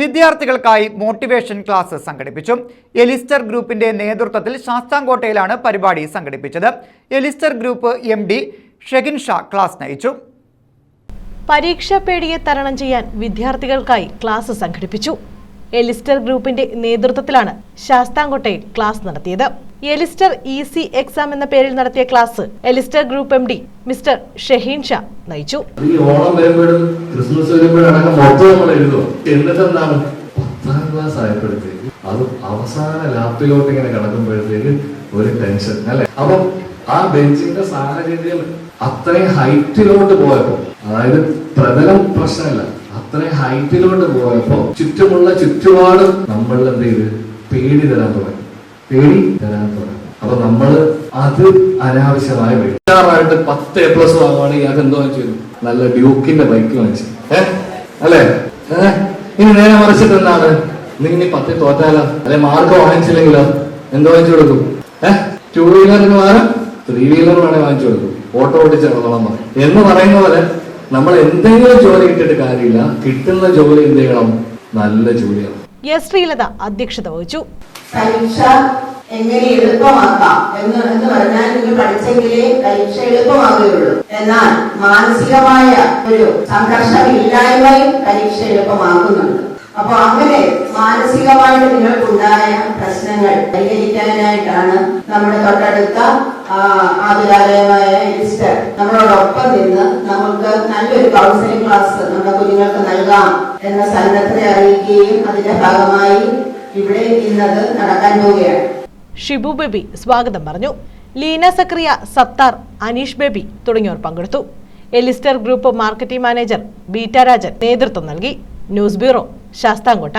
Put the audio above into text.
വിദ്യാർത്ഥികൾക്കായി motivation class സംഘടിപ്പിച്ചു. എലിസ്റ്റർ ഗ്രൂപ്പിന്റെ നേതൃത്വത്തിൽ ശാസ്താംകോട്ടയിലാണ് പരിപാടി സംഘടിപ്പിച്ചത്. Elister group M D Shegin Shah class നയിച്ചു. പരീക്ഷാ പേടിയെ തരണം ചെയ്യാൻ വിദ്യാർത്ഥികൾക്കായി ക്ലാസ് സംഘടിപ്പിച്ചു. എലിസ്റ്റർ ഗ്രൂപ്പിന്റെ നേതൃത്വത്തിലാണ് ശാസ്താംകോട്ടയിൽ ക്ലാസ് നടത്തിയത്. എലിസ്റ്റർ ഇ സി എക്സാം എന്ന പേരിൽ നടത്തിയ class Elister group M D mister Shaheen Shah നയിച്ചു. ഈ ഓണം വരുമ്പോഴും ക്രിസ്മസ് വരുമ്പോഴും മൊത്തം നമ്മൾ എഴുതും. എന്നിട്ട് എന്താണ് പത്താം ക്ലാസ് ആയപ്പോഴത്തേക്ക് അത് അവസാന ലാപ്പിലോട്ട് ഇങ്ങനെ കിടക്കുമ്പോഴത്തേക്ക് ഒരു ടെൻഷൻ അല്ലെ? അപ്പം ആ ബെഞ്ചിന്റെ സാഹചര്യം അത്രയും ഹൈറ്റിലോട്ട് പോയപ്പോ അതായത് പ്രതലം പ്രശ്നമല്ല അത്രയും ഹൈറ്റിലോട്ട് പോയപ്പോ ചുറ്റുമുള്ള ചുറ്റുപാടും നമ്മളിൽ എന്ത് ചെയ്ത്? പേടി തരാൻ തുടങ്ങി. പേടി തരാൻ തുടങ്ങും. അപ്പൊ നമ്മൾ അത് അനാവശ്യമായ പേടിയാറായിട്ട് പത്ത് എ പ്ലസ് വാങ്ങുവാണെങ്കിൽ അത് എന്തോ ചെയ്തു. നല്ല ഡ്യൂക്കിന്റെ ബൈക്ക് വാങ്ങിച്ചു. ഏഹ് അല്ലേ? ഇനി നേരെ മറിച്ചിട്ട് എന്താണ്? നീ ഇനി പത്തിൽ തോറ്റാലോ? അല്ലെ മാർക്ക് വാങ്ങിച്ചില്ലെങ്കിലോ? എന്തോ വാങ്ങിച്ചു കൊടുക്കും. ടൂ വീലറിന് പകരം ത്രീ വീലർ വേണേ വാങ്ങിച്ചു കൊടുക്കും. ഓട്ടോ ഓടിച്ചിടത്തോളം എന്ന് പറയുന്ന പോലെ നമ്മൾ എന്തെങ്കിലും ജോലി കിട്ടിയിട്ട് കാര്യമില്ല. കിട്ടുന്ന ജോലി എന്ത് ചെയ്യണം? നല്ല ജോലിയാണ്. എസ് ശ്രീലത അധ്യക്ഷത വഹിച്ചു. പരീക്ഷ എങ്ങനെ എളുപ്പമാക്കാം എന്ന് എന്ന് പറഞ്ഞാൽ നിങ്ങൾ പഠിച്ചെങ്കിലേ പരീക്ഷ എളുപ്പമാകുകയുള്ളൂ. എന്നാൽ മാനസികമായ ഒരു സംഘർഷം ഇല്ലായ്മയും പരീക്ഷ എളുപ്പമാകുന്നുണ്ട് അപ്പൊ അങ്ങനെ മാനസികമായിട്ട് നിങ്ങൾക്കുണ്ടായ പ്രശ്നങ്ങൾ പരിഹരിക്കാനായിട്ടാണ് നമ്മുടെ തൊട്ടടുത്ത ആതുരാലയമായ രജിസ്റ്റർ നമ്മളോടൊപ്പം നിന്ന് നമുക്ക് നല്ലൊരു കൗൺസിലിംഗ് ക്ലാസ് നമ്മുടെ കുഞ്ഞുങ്ങൾക്ക് നൽകാം എന്ന സന്നദ്ധത അറിയിക്കുകയും അതിന്റെ ഭാഗമായി ഇവിടെ ഇന്നത് നടക്കാൻ പോവുകയാണ്. ഷിബു ബേബി സ്വാഗതം പറഞ്ഞു. ലീന സക്രിയ സത്താർ അനീഷ് ബേബി തുടങ്ങിയവർ പങ്കെടുത്തു. Elister group marketing manager Beeta Rajan നേതൃത്വം നൽകി. News bureau Sasthamkotta.